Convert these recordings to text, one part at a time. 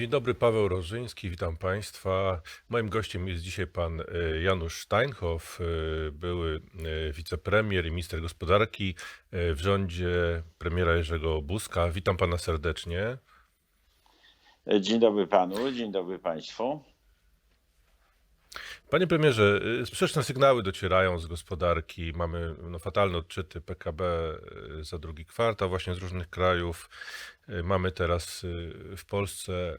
Dzień dobry, Paweł Rożyński, witam Państwa. Moim gościem jest dzisiaj pan e, Janusz Steinhoff, e, były e, wicepremier i minister gospodarki w rządzie premiera Jerzego Buzka. Witam pana serdecznie. Dzień dobry panu, dzień dobry państwu. Panie premierze, y, sprzeczne sygnały docierają z gospodarki. Mamy no, fatalne odczyty PKB y, za drugi kwartał właśnie z różnych krajów. Y, Mamy teraz w Polsce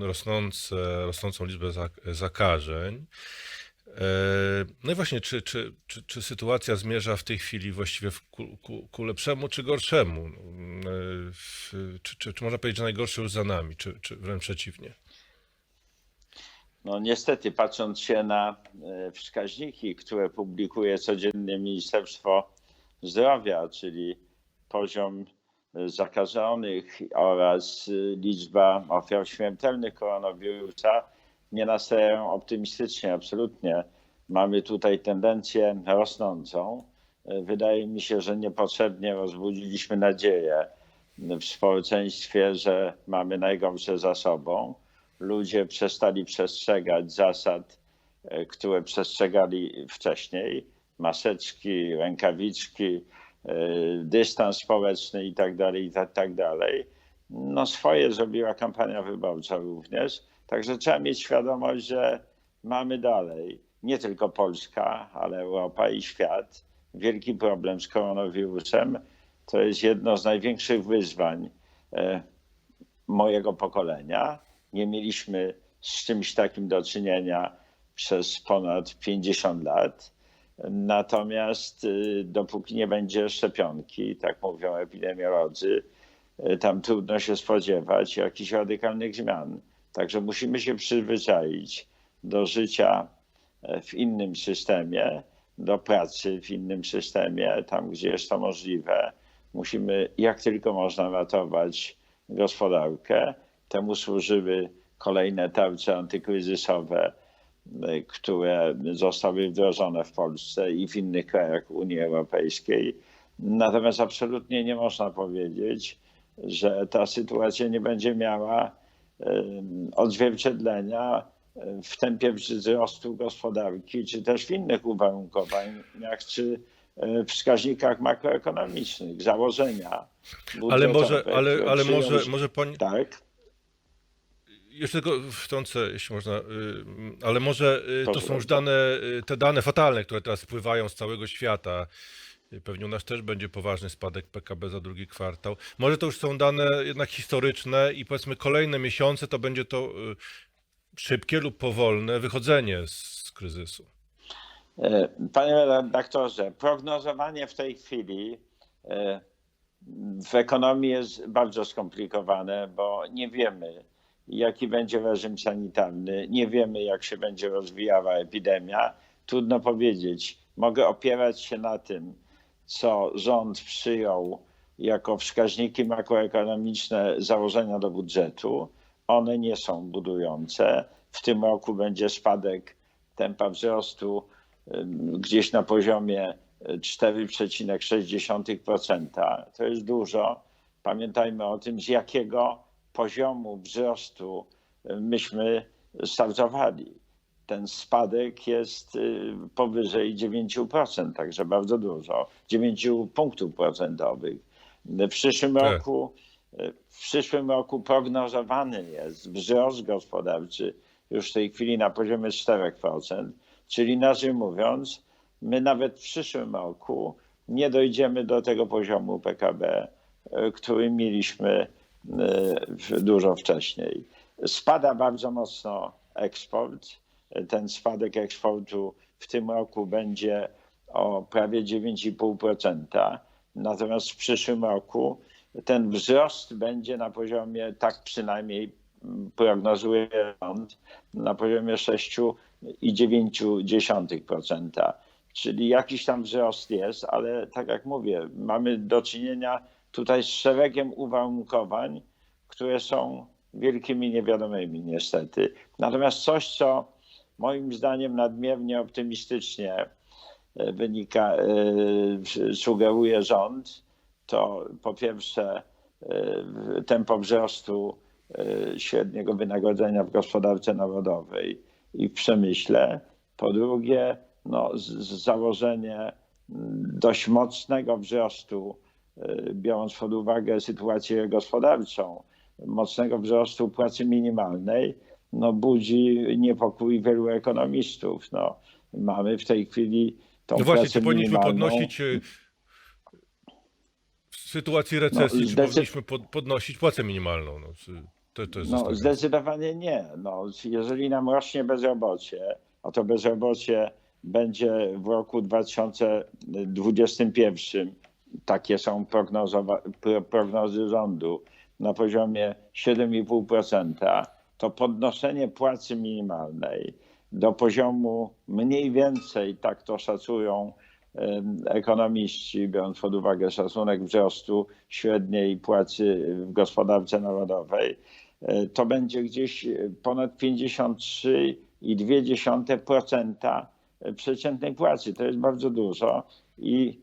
rosnące, rosnącą liczbę zak- zakażeń. E, No i właśnie, czy, czy, czy, czy sytuacja zmierza w tej chwili właściwie ku, ku, ku lepszemu czy gorszemu? Czy, czy, czy można powiedzieć, że najgorsze już za nami, czy, czy wręcz przeciwnie? No niestety, patrząc się na e, wskaźniki, które publikuje codziennie Ministerstwo Zdrowia, czyli poziom e, zakażonych oraz e, liczba ofiar śmiertelnych koronawirusa, nie nastawiają optymistycznie, absolutnie. Mamy tutaj tendencję rosnącą. Wydaje mi się, że niepotrzebnie rozbudziliśmy nadzieję w społeczeństwie, że mamy najgorsze za sobą. Ludzie przestali przestrzegać zasad, e, które przestrzegali wcześniej. Maseczki, rękawiczki, e, dystans społeczny i tak tak, tak dalej. No swoje zrobiła kampania wyborcza również. Także trzeba mieć świadomość, że mamy dalej, nie tylko Polska, ale Europa i świat, wielki problem z koronawirusem. To jest jedno z największych wyzwań e, mojego pokolenia. Nie mieliśmy z czymś takim do czynienia przez ponad 50 lat. Natomiast y, dopóki nie będzie szczepionki, tak mówią epidemiolodzy, y, tam trudno się spodziewać jakichś radykalnych zmian. Także musimy się przyzwyczaić do życia e, w innym systemie, do pracy w innym systemie, tam gdzie jest to możliwe. Musimy jak tylko można ratować gospodarkę. Temu służyły kolejne tarcze antykryzysowe, y, które zostały wdrożone w Polsce i w innych krajach Unii Europejskiej. Natomiast absolutnie nie można powiedzieć, że ta sytuacja nie będzie miała y, odzwierciedlenia w tempie wzrostu gospodarki, czy też w innych uwarunkowaniach, czy y, wskaźnikach makroekonomicznych, założenia. Ale może, ale, ale może, może pani, Tak. Jeszcze tylko wtrącę, jeśli można, y, ale może y, to są już dane, y, te dane fatalne, które teraz wpływają z całego świata. Pewnie u nas też będzie poważny spadek PKB za drugi kwartał. Może to już są dane jednak historyczne i powiedzmy kolejne miesiące to będzie to szybkie lub powolne wychodzenie z kryzysu. E, Panie redaktorze, prognozowanie w tej chwili e, w ekonomii jest bardzo skomplikowane, bo nie wiemy, jaki będzie reżim sanitarny, nie wiemy, jak się będzie rozwijała epidemia. Trudno powiedzieć. Mogę opierać się na tym, co rząd przyjął jako wskaźniki makroekonomiczne założenia do budżetu. One nie są budujące. W tym roku będzie spadek tempa wzrostu gdzieś na poziomie y, 4,6%. To jest dużo. Pamiętajmy o tym, z jakiego poziomu wzrostu y, myśmy startowali. Ten spadek jest y, powyżej 9%, także bardzo dużo. 9 punktów procentowych. W przyszłym Tak. roku w przyszłym roku prognozowany jest wzrost gospodarczy już w tej chwili na poziomie 4%, czyli inaczej mówiąc, my nawet w przyszłym roku nie dojdziemy do tego poziomu PKB, e, który mieliśmy e, dużo wcześniej. Spada bardzo mocno eksport. Ten spadek eksportu w tym roku będzie o prawie 9,5%. Natomiast w przyszłym roku ten wzrost będzie na poziomie, tak przynajmniej prognozuje rząd, na poziomie 6,9%. Czyli jakiś tam wzrost jest, ale tak jak mówię, mamy do czynienia tutaj z szeregiem uwarunkowań, które są wielkimi niewiadomymi niestety. Natomiast coś, co moim zdaniem nadmiernie optymistycznie e, wynika, e, sugeruje rząd, to po pierwsze e, tempo wzrostu średniego wynagrodzenia w gospodarce narodowej i w przemyśle. Po drugie, no, założenie dość mocnego wzrostu, biorąc pod uwagę sytuację gospodarczą, mocnego wzrostu płacy minimalnej, no, budzi niepokój wielu ekonomistów. No, mamy w tej chwili tą No właśnie, pracę czy powinniśmy podnosić e, w sytuacji recesji, czy zdecyd- powinniśmy pod, podnosić płacę minimalną? No, czy to, to No, zdecydowanie nie. No, jeżeli nam rośnie bezrobocie, a to bezrobocie będzie w roku 2021, takie są prognozy rządu, na poziomie 7,5%, to podnoszenie płacy minimalnej do poziomu mniej więcej, tak to szacują ekonomiści, biorąc pod uwagę szacunek wzrostu średniej płacy w gospodarce narodowej, e, to będzie gdzieś ponad 53,2% przeciętnej płacy. To jest bardzo dużo i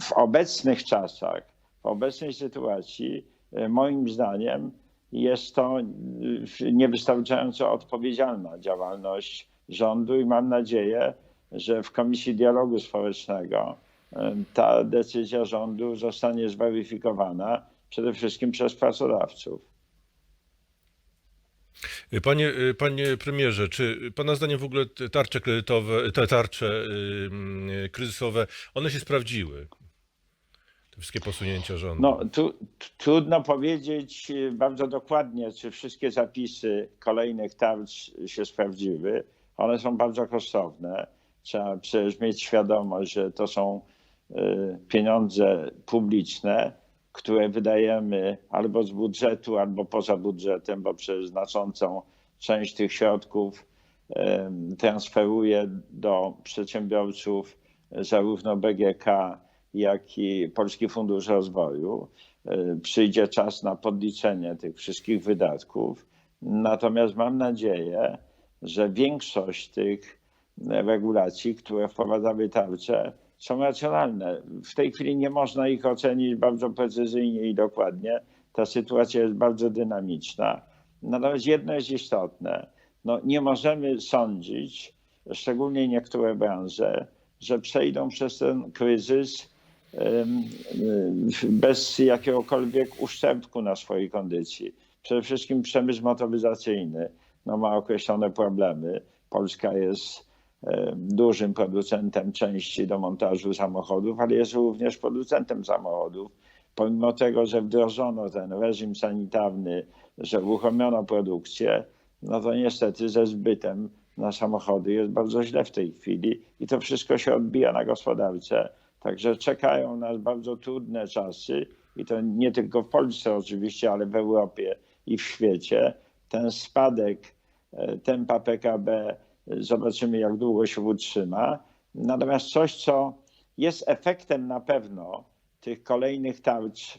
w- obecnych czasach, w obecnej sytuacji, e, moim zdaniem, jest to e, niewystarczająco odpowiedzialna działalność rządu i mam nadzieję, że w Komisji Dialogu Społecznego e, ta decyzja rządu zostanie zweryfikowana przede wszystkim przez pracodawców. Panie, panie premierze, czy pana zdaniem w ogóle tarcze kredytowe, te tarcze ym, kryzysowe, one się sprawdziły? Te wszystkie posunięcia rządu. No, tu, trudno powiedzieć y, bardzo dokładnie, czy wszystkie zapisy kolejnych tarcz się sprawdziły. One są bardzo kosztowne. Trzeba przecież mieć świadomość, że to są y, pieniądze publiczne, które wydajemy albo z budżetu, albo poza budżetem, bo przecież znaczącą część tych środków transferuje do przedsiębiorców zarówno BGK, jak i Polski Fundusz Rozwoju. Przyjdzie czas na podliczenie tych wszystkich wydatków. Natomiast mam nadzieję, że większość tych regulacji, które wprowadzały tarcze, są racjonalne. W tej chwili nie można ich ocenić bardzo precyzyjnie i dokładnie. Ta sytuacja jest bardzo dynamiczna. Natomiast jedno jest istotne. No, nie możemy sądzić, szczególnie niektóre branże, że przejdą przez ten kryzys bez jakiegokolwiek uszczerbku na swojej kondycji. Przede wszystkim przemysł motoryzacyjny no, ma określone problemy. Polska jest dużym producentem części do montażu samochodów, ale jest również producentem samochodów. Pomimo tego, że wdrożono ten reżim sanitarny, że uruchomiono produkcję, no to niestety ze zbytem na samochody jest bardzo źle w tej chwili i to wszystko się odbija na gospodarce. Także czekają nas bardzo trudne czasy i to nie tylko w Polsce oczywiście, ale w Europie i w świecie. Ten spadek e, tempa PKB e, zobaczymy jak długo się utrzyma. Natomiast coś, co jest efektem na pewno tych kolejnych tarcz e,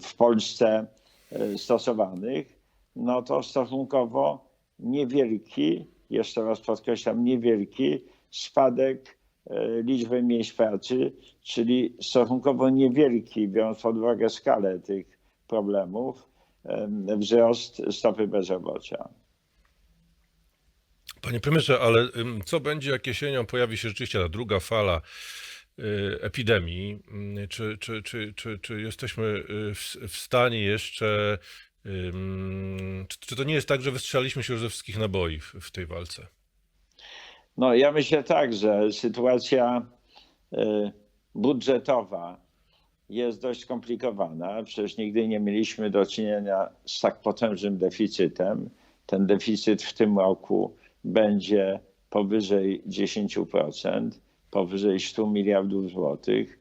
w Polsce e, stosowanych, no to stosunkowo niewielki, jeszcze raz podkreślam, niewielki spadek e, liczby miejsc pracy, czyli stosunkowo niewielki, biorąc pod uwagę skalę tych problemów, em, wzrost stopy bezrobocia. Panie premierze, ale co będzie, jak jesienią pojawi się rzeczywiście ta druga fala y, epidemii? Czy, czy, czy, czy, czy jesteśmy y, w, stanie jeszcze. Czy, to nie jest tak, że wystrzeliśmy się już ze wszystkich naboi w, tej walce? No, ja myślę tak, że sytuacja y, budżetowa jest dość skomplikowana. Przecież nigdy nie mieliśmy do czynienia z tak potężnym deficytem. Ten deficyt w tym roku będzie powyżej 10%, powyżej 100 miliardów złotych.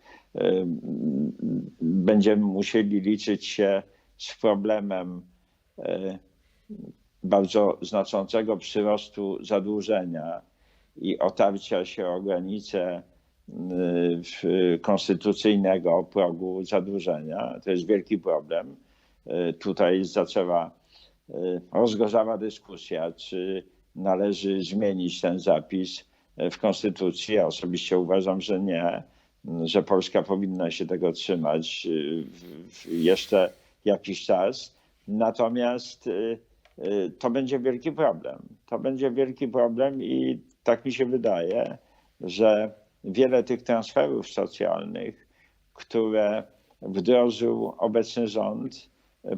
Będziemy musieli liczyć się z problemem y, bardzo znaczącego przyrostu zadłużenia i otarcia się o granice y, konstytucyjnego progu zadłużenia. To jest wielki problem. Y, Tutaj zaczęła rozgorzała dyskusja, czy należy zmienić ten zapis y, w konstytucji. Ja osobiście uważam, że nie, że Polska powinna się tego trzymać w- jeszcze jakiś czas. Natomiast y, to będzie wielki problem. To będzie wielki problem i tak mi się wydaje, że wiele tych transferów socjalnych, które wdrożył obecny rząd,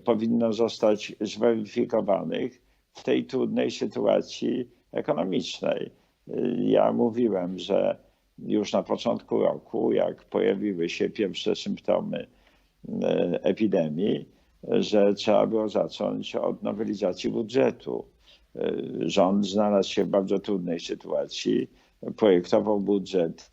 powinno zostać zweryfikowanych w tej trudnej sytuacji ekonomicznej. Ja mówiłem, że już na początku roku, jak pojawiły się pierwsze symptomy e, epidemii, że trzeba było zacząć od nowelizacji budżetu. E, Rząd znalazł się w bardzo trudnej sytuacji. Projektował budżet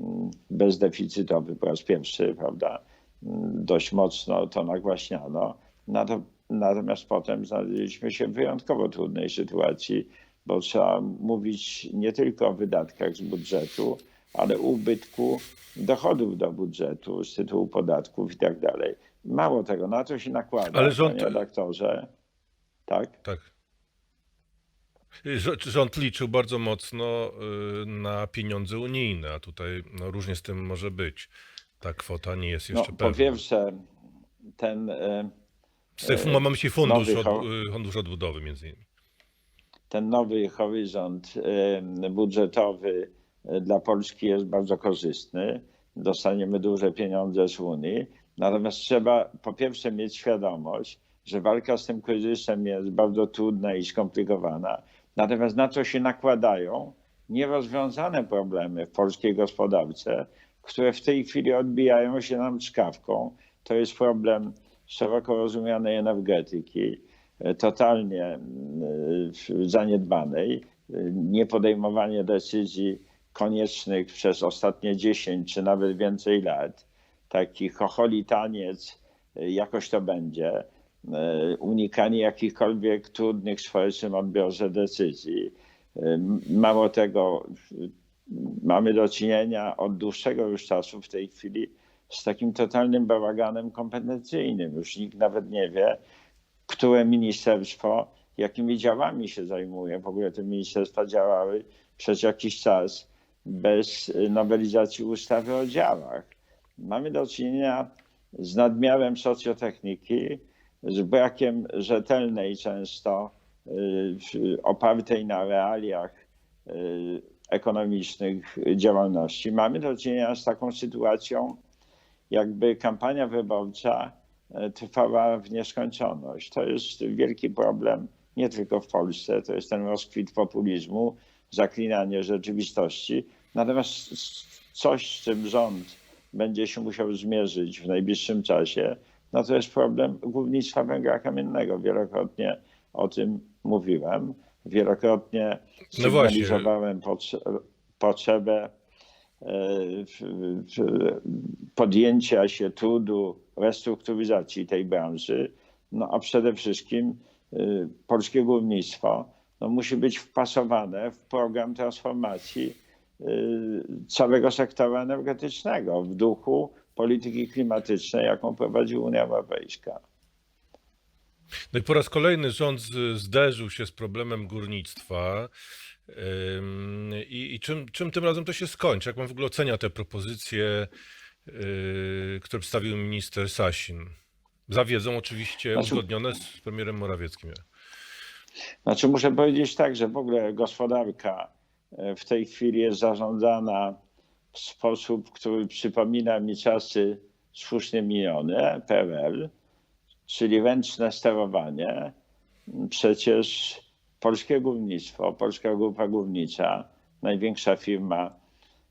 mm, bezdeficytowy po raz pierwszy, prawda? Mm, Dość mocno to nagłaśniano. Nato- Natomiast potem znaleźliśmy się w wyjątkowo trudnej sytuacji, bo trzeba mówić nie tylko o wydatkach z budżetu, ale ubytku dochodów do budżetu z tytułu podatków i tak dalej. Mało tego, na to się nakłada, Ale rząd- panie redaktorze. Tak? Tak. Rz- Rząd liczył bardzo mocno y, na pieniądze unijne, a tutaj no, różnie z tym może być. Ta kwota nie jest No, jeszcze po pewna. pierwsze, ten, tych, mam na myśli fundusz, nowy od, y, fundusz odbudowy między innymi. ten nowy horyzont budżetowy e, dla Polski jest bardzo korzystny. Dostaniemy duże pieniądze z Unii. Natomiast trzeba po pierwsze mieć świadomość, że walka z tym kryzysem jest bardzo trudna i skomplikowana. Natomiast na co się nakładają nierozwiązane problemy w polskiej gospodarce, które w tej chwili odbijają się nam czkawką. To jest problem szeroko rozumianej energetyki, e, totalnie zaniedbanej, e, niepodejmowanie decyzji koniecznych przez ostatnie 10 czy nawet więcej lat. Taki chocholi taniec, e, jakoś to będzie, unikanie jakichkolwiek trudnych w społecznym odbiorze decyzji. Mało tego, mamy do czynienia od dłuższego już czasu w tej chwili z takim totalnym bałaganem kompetencyjnym. Już nikt nawet nie wie, które ministerstwo jakimi działami się zajmuje. W ogóle te ministerstwa działały przez jakiś czas bez nowelizacji ustawy o działach. Mamy do czynienia z nadmiarem socjotechniki, z brakiem rzetelnej często y, opartej na realiach y, ekonomicznych działalności. Mamy do czynienia z taką sytuacją, jakby kampania wyborcza e, trwała w nieskończoność. To jest wielki problem nie tylko w Polsce, to jest ten rozkwit populizmu, zaklinanie rzeczywistości. Natomiast coś, z czym rząd będzie się musiał zmierzyć w najbliższym czasie, no to jest problem górnictwa węgla kamiennego. Wielokrotnie o tym mówiłem. Wielokrotnie No sygnalizowałem potrze- potrzebę podjęcia się trudu restrukturyzacji tej branży, no a przede wszystkim y, polskie górnictwo no, musi być wpasowane w program transformacji y, całego sektora energetycznego w duchu polityki klimatycznej, jaką prowadzi Unia Europejska. No i po raz kolejny rząd zderzył się z problemem górnictwa. I, i czym, czym tym razem to się skończy? Jak pan w ogóle ocenia te propozycje, yy, które przedstawił minister Sasin? Za wiedzą oczywiście Znaczy- uzgodnione z premierem Morawieckim. Znaczy muszę powiedzieć tak, że w ogóle gospodarka e, w tej chwili jest zarządzana w sposób, który przypomina mi czasy słusznie minione, PRL, czyli ręczne sterowanie. Przecież polskie górnictwo, Polska Grupa Górnicza, największa firma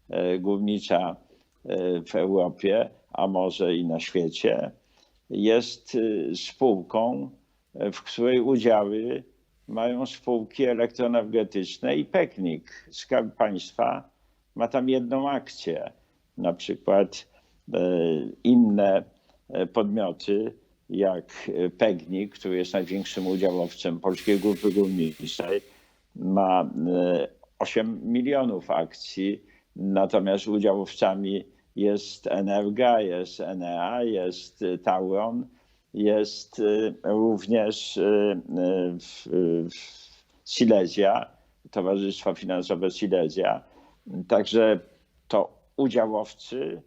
e, górnicza e, w Europie, a może i na świecie, jest y, spółką, e, w której udziały mają spółki elektroenergetyczne i Peknik. Skarb Państwa ma tam jedną akcję. Na przykład e, inne e, podmioty, jak e, Pegnik, który jest największym udziałowcem Polskiej Grupy Górniczej, ma e, 8 milionów akcji, natomiast udziałowcami jest Energa, jest Enea, jest e, Tauron, jest również Silesia, Towarzystwo Finansowe Silesia. Także to udziałowcy e,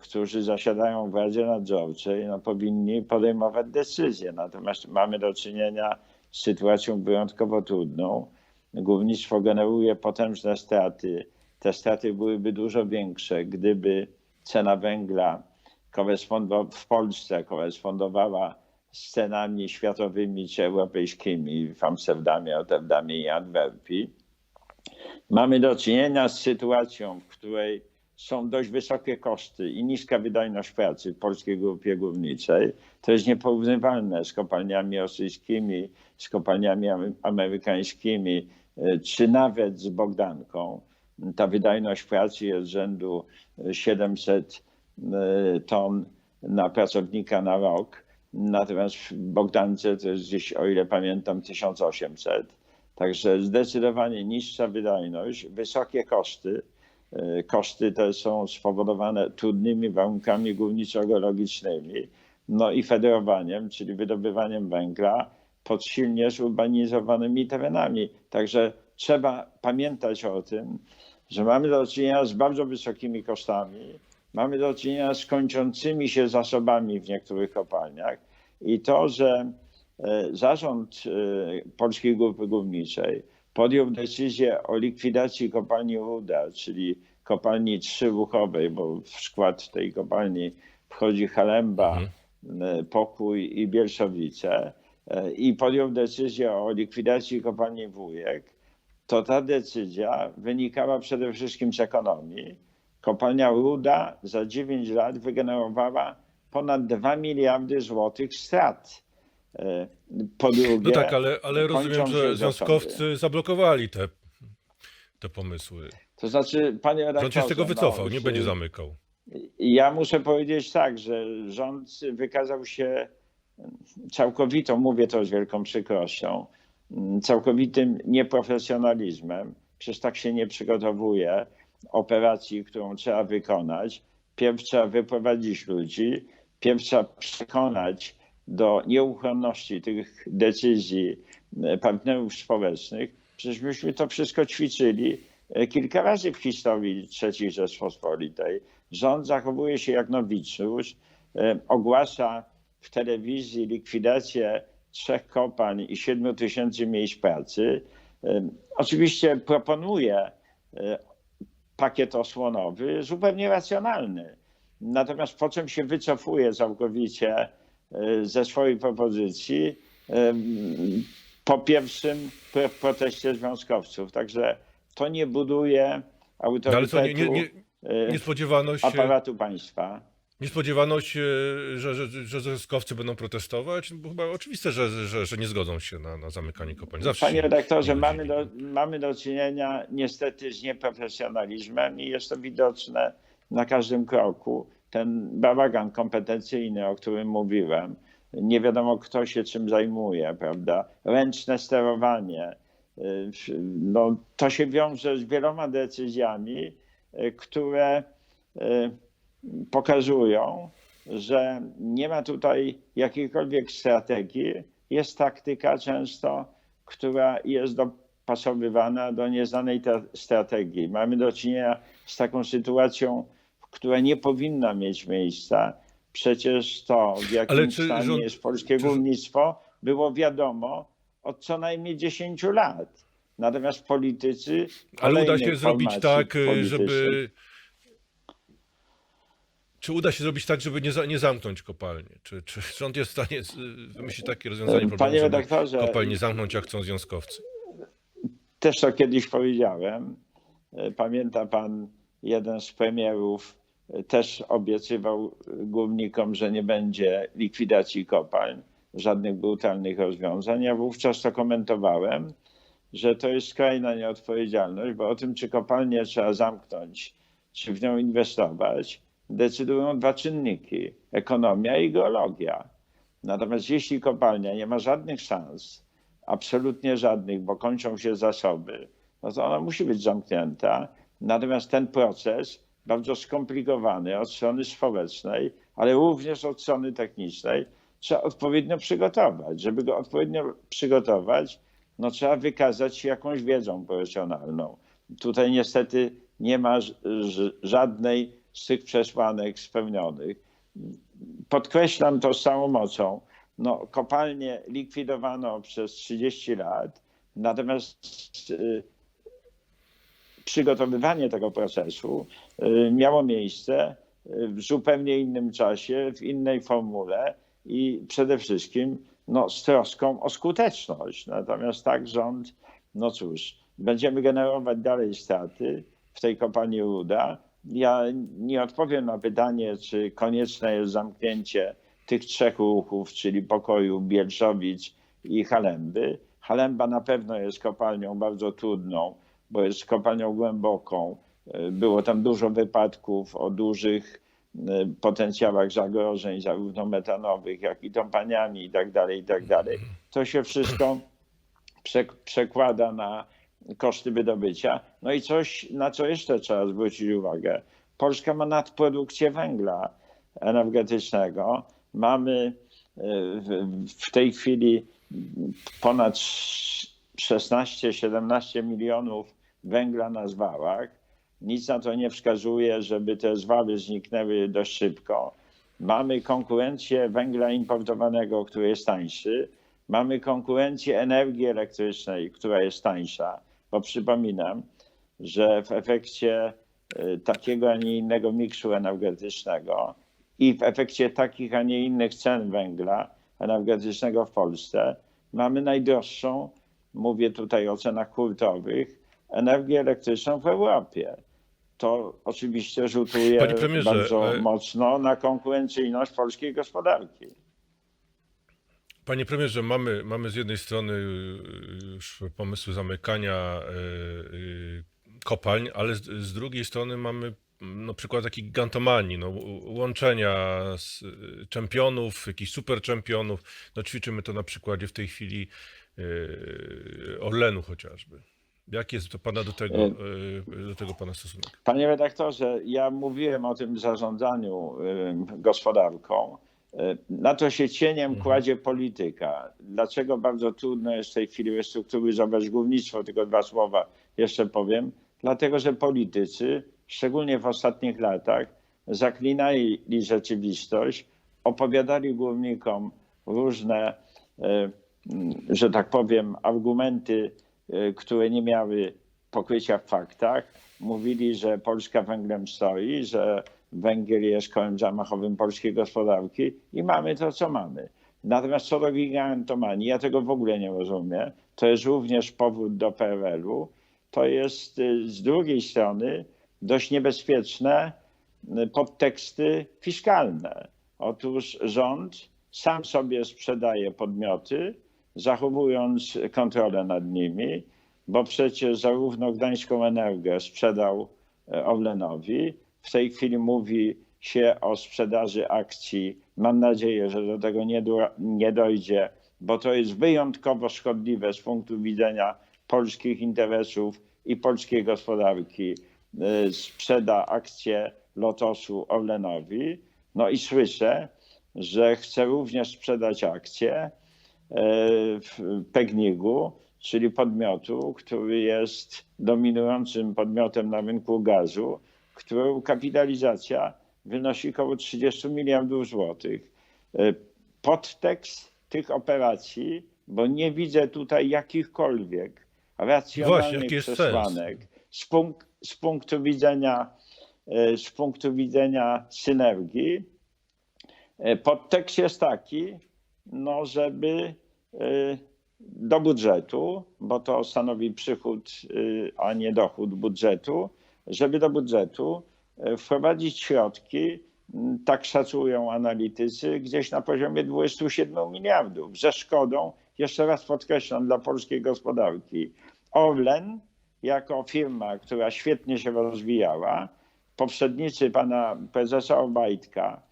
którzy zasiadają w Radzie Nadzorczej, no, powinni podejmować decyzje. Natomiast mamy do czynienia z sytuacją wyjątkowo trudną. Górnictwo generuje potężne straty. Te straty byłyby dużo większe, gdyby cena węgla w Polsce korespondowała z cenami światowymi czy europejskimi w Amsterdamie, Rotterdamie i Antwerpii. Mamy do czynienia z sytuacją, w której są dość wysokie koszty i niska wydajność pracy w polskiej grupie górniczej. To jest nieporównywalne z kopalniami rosyjskimi, z kopalniami amerykańskimi, e, czy nawet z Bogdanką. Ta wydajność pracy jest rzędu 700 e, ton na pracownika na rok. Natomiast w Bogdance to jest gdzieś, o ile pamiętam, 1800. Także zdecydowanie niższa wydajność, wysokie koszty. E, Koszty te są spowodowane trudnymi warunkami górniczo-geologicznymi, no i federowaniem, czyli wydobywaniem węgla pod silnie zurbanizowanymi terenami. Także trzeba pamiętać o tym, że mamy do czynienia z bardzo wysokimi kosztami, mamy do czynienia z kończącymi się zasobami w niektórych kopalniach i to, że e, zarząd e, Polskiej Grupy Górniczej podjął decyzję o likwidacji kopalni Ruda, czyli kopalni trzyruchowej, bo w skład tej kopalni wchodzi Halemba, e, Pokój i Bielszowice e, i podjął decyzję o likwidacji kopalni Wujek, to ta decyzja wynikała przede wszystkim z ekonomii. Kopalnia Ruda za 9 lat wygenerowała ponad 2 miliardy złotych strat. Po drugie, No tak, ale, ale rozumiem, że związkowcy zablokowali te, te pomysły. To znaczy, panie redaktorze... Rząd się z tego wycofał, nie no, będzie zamykał. Ja muszę powiedzieć tak, że rząd wykazał się całkowitą, mówię to z wielką przykrością, całkowitym nieprofesjonalizmem. Przecież tak się nie przygotowuje operacji, którą trzeba wykonać. Pierw trzeba wyprowadzić ludzi, pierw trzeba przekonać do nieuchronności tych decyzji e, partnerów społecznych. Przecież myśmy to wszystko ćwiczyli e, kilka razy w historii III Rzeczpospolitej. Rząd zachowuje się jak nowicjusz, e, ogłasza w telewizji likwidację trzech kopalń i 7 tysięcy miejsc pracy. Oczywiście proponuje pakiet osłonowy zupełnie racjonalny. Natomiast po czym się wycofuje całkowicie ze swojej propozycji e, po pierwszym pro- proteście związkowców. Także to nie buduje No, ale autorytetu nie, nie, nie, e, nie spodziewano się, aparatu państwa. nie spodziewano się że, że, że związkowcy będą protestować? Bo chyba oczywiste, że, że, że nie zgodzą się na, na zamykanie kopalni. Zawsze Panie redaktorze, mamy do, mamy do czynienia niestety z nieprofesjonalizmem i jest to widoczne na każdym kroku. Ten bałagan kompetencyjny, o którym mówiłem, nie wiadomo kto się czym zajmuje, prawda? Ręczne sterowanie. y, No, to się wiąże z wieloma decyzjami, y, które y, pokazują, że nie ma tutaj jakiejkolwiek strategii. Jest taktyka często, która jest dopasowywana do nieznanej strategii. Mamy do czynienia z taką sytuacją, która nie powinna mieć miejsca. Przecież to, w jakim stanie rząd- jest polskie czy- górnictwo, było wiadomo od co najmniej 10 lat. Natomiast politycy. Ale uda się zrobić tak, politycznych- żeby. Czy uda się zrobić tak, żeby nie, za, nie zamknąć kopalni? Czy, czy rząd jest w stanie wymyślić takie rozwiązanie Panie problemu, żeby redaktorze, kopalń nie zamknąć, jak chcą związkowcy? Też to kiedyś powiedziałem. E, Pamięta pan, jeden z premierów e, też obiecywał górnikom, że nie będzie likwidacji kopalń, żadnych brutalnych rozwiązań. Ja wówczas to komentowałem, że to jest skrajna nieodpowiedzialność, bo o tym, czy kopalnię trzeba zamknąć, czy w nią inwestować, decydują dwa czynniki: ekonomia i geologia. Natomiast jeśli kopalnia nie ma żadnych szans, absolutnie żadnych, bo kończą się zasoby, no to ona musi być zamknięta. Natomiast ten proces, bardzo skomplikowany od strony społecznej, ale również od strony technicznej, trzeba odpowiednio przygotować. Żeby go odpowiednio przygotować, no trzeba wykazać się jakąś wiedzą profesjonalną. Tutaj niestety nie ma żadnej z tych przesłanek spełnionych. Podkreślam to z całą mocą. No, kopalnie likwidowano przez 30 lat, natomiast y, przygotowywanie tego procesu y, miało miejsce y, w zupełnie innym czasie, w innej formule i przede wszystkim no, z troską o skuteczność. Natomiast tak rząd, no cóż, będziemy generować dalej straty w tej kopalni Ruda. Ja nie odpowiem na pytanie, czy konieczne jest zamknięcie tych trzech ruchów, czyli pokoju Bielszowic i Halemby. Halemba na pewno jest kopalnią bardzo trudną, bo jest kopalnią głęboką. Było tam dużo wypadków o dużych y, potencjałach zagrożeń, zarówno metanowych, jak i kompaniami i tak dalej, i tak dalej. To się wszystko przek- przekłada na koszty wydobycia. No i coś, na co jeszcze trzeba zwrócić uwagę. Polska ma nadprodukcję węgla energetycznego. Mamy w, w tej chwili ponad 16-17 milionów węgla na zwałach. Nic na to nie wskazuje, żeby te zwały zniknęły dość szybko. Mamy konkurencję węgla importowanego, który jest tańszy. Mamy konkurencję energii elektrycznej, która jest tańsza, bo przypominam, że w efekcie y, takiego, a nie innego miksu energetycznego i w efekcie takich, a nie innych cen węgla energetycznego w Polsce mamy najdroższą, mówię tutaj o cenach hurtowych, energię elektryczną w Europie. To oczywiście rzutuje bardzo e- mocno na konkurencyjność polskiej gospodarki. Panie premierze, mamy, mamy z jednej strony y, już pomysły zamykania y, kopalń, ale z, z drugiej strony mamy no, przykład takiej gigantomanii, no, łączenia z, czempionów, jakichś super czempionów. No, ćwiczymy to na przykładzie w tej chwili Orlenu chociażby. Jaki jest to pana do tego, y, do tego pana stosunek? Panie redaktorze, ja mówiłem o tym zarządzaniu y, gospodarką. Na to się cieniem kładzie polityka. Dlaczego bardzo trudno jest w tej chwili restrukturyzować górnictwo? Tylko dwa słowa jeszcze powiem. Dlatego, że politycy, szczególnie w ostatnich latach, zaklinali rzeczywistość, opowiadali górnikom różne, że tak powiem, argumenty, które nie miały pokrycia w faktach. Mówili, że Polska węglem stoi, że węgiel jest kołem zamachowym polskiej gospodarki i mamy to, co mamy. Natomiast co do gigantomanii, ja tego w ogóle nie rozumiem. To jest również powód do PRL-u. To jest y, z drugiej strony dość niebezpieczne y, podteksty fiskalne. Otóż rząd sam sobie sprzedaje podmioty, zachowując kontrolę nad nimi, bo przecież zarówno Gdańską Energię sprzedał e, Orlenowi, w tej chwili mówi się o sprzedaży akcji. Mam nadzieję, że do tego nie, do, nie dojdzie, bo to jest wyjątkowo szkodliwe z punktu widzenia polskich interesów i polskiej gospodarki. E, Sprzeda akcję Lotosu Orlenowi. No i słyszę, że chce również sprzedać akcje w Pegnigu, czyli podmiotu, który jest dominującym podmiotem na rynku gazu, którego kapitalizacja wynosi około 30 miliardów złotych. E, Podtekst tych operacji, bo nie widzę tutaj jakichkolwiek Właśnie, racjonalnych sens? przesłanek z, punk- z punktu widzenia e, z punktu widzenia synergii. E, Podtekst jest taki, no żeby e, do budżetu, bo to stanowi przychód, y, a nie dochód budżetu, żeby do budżetu e, wprowadzić środki, tak szacują analitycy, gdzieś na poziomie 27 miliardów, ze szkodą, jeszcze raz podkreślam, dla polskiej gospodarki. Orlen, jako firma, która świetnie się rozwijała, poprzednicy pana prezesa Obajtka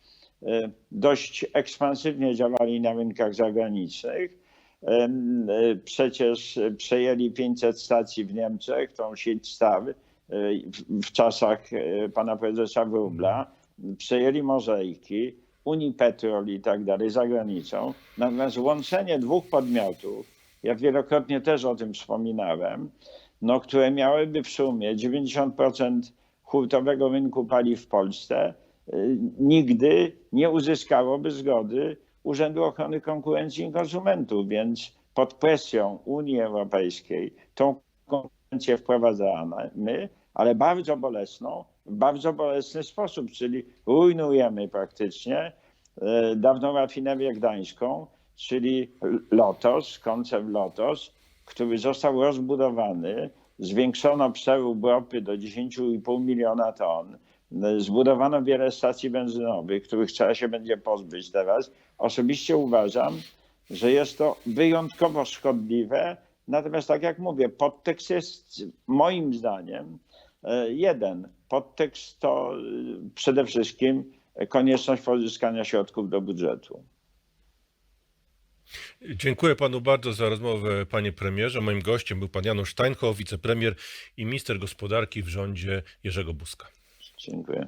dość ekspansywnie działali na rynkach zagranicznych. E, Przecież przejęli 500 stacji w Niemczech, tą sieć Star e, w- czasach e, pana prezesa Wróbla. Przejęli Mozaiki, Unipetrol i tak dalej za granicą. Natomiast łączenie dwóch podmiotów, ja wielokrotnie też o tym wspominałem, no, które miałyby w sumie 90% hurtowego rynku paliw w Polsce nigdy nie uzyskałoby zgody Urzędu Ochrony Konkurencji i Konsumentów, więc pod presją Unii Europejskiej tą konkurencję wprowadzamy, ale bardzo bolesną, w bardzo bolesny sposób, czyli rujnujemy praktycznie e, dawną rafinerię gdańską, czyli Lotos, koncern Lotos, który został rozbudowany, zwiększono przerób ropy do 10,5 miliona ton, zbudowano wiele stacji benzynowych, których trzeba się będzie pozbyć teraz. Osobiście uważam, że jest to wyjątkowo szkodliwe, natomiast tak jak mówię, podtekst jest moim zdaniem e, jeden. Podtekst to e, przede wszystkim konieczność pozyskania środków do budżetu. Dziękuję panu bardzo za rozmowę, panie premierze. Moim gościem był pan Janusz Steinhoff, wicepremier i minister gospodarki w rządzie Jerzego Buzka. Dziękuję.